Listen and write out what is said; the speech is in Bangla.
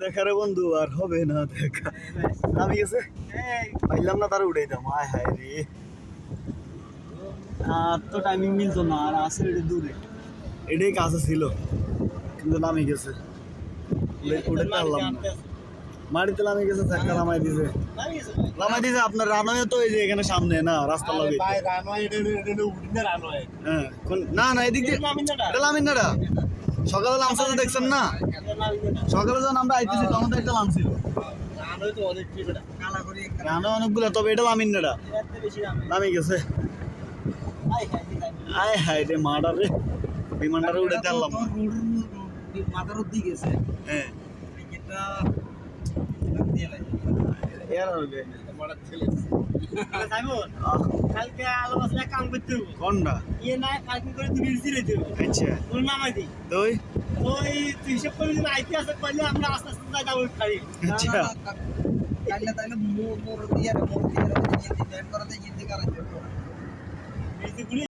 দেখা রে বন্ধু আর হবে না দেখা। নামি গেছে? পাইলাম না তার উড়াই দাম আয় হায় রে। আর তো টাইমিং মিলতো না আর আসে এটা দূরে। এটাই কাছে ছিল কিন্তু নামি গেছে। পারলাম না। মাটিতে নামে গেছে নামাই দিছে। নামাই দিছে আপনার রানওয়ে তো এই যে এখানে সামনে না রাস্তা লগে। হ্যাঁ না না এদিক দিয়ে সকালে দেখছেন না? সকালে যখন আমরা আইতেছি তখন তো একটা লাম ছিল। রানও অনেকগুলো তবে এটা। লামিনাটা নামি গেছে। আয় হায় রে মাডা রে। বিমানটারে উড়ে চাললাম মাথার দিকে গেছে। হ্যাঁ। এটা এর হবে আহ, কালকে আলো বাসলে কাম করতে হবে কোনটা? ইয়ে না কালকে করে তুমি রিসিরে দেবো। আচ্ছা। ওর নামাই দিই। তুই ওই তুই হিসেব করে যদি আইতে আসে পারলে আমরা আস্তে আস্তে যাই যাবো খালি আচ্ছা তাইলে তাইলে মোর মোর দিয়ে মোর দিয়ে দিয়ে করাতে জিদ্দি করাতে এই যে গুলি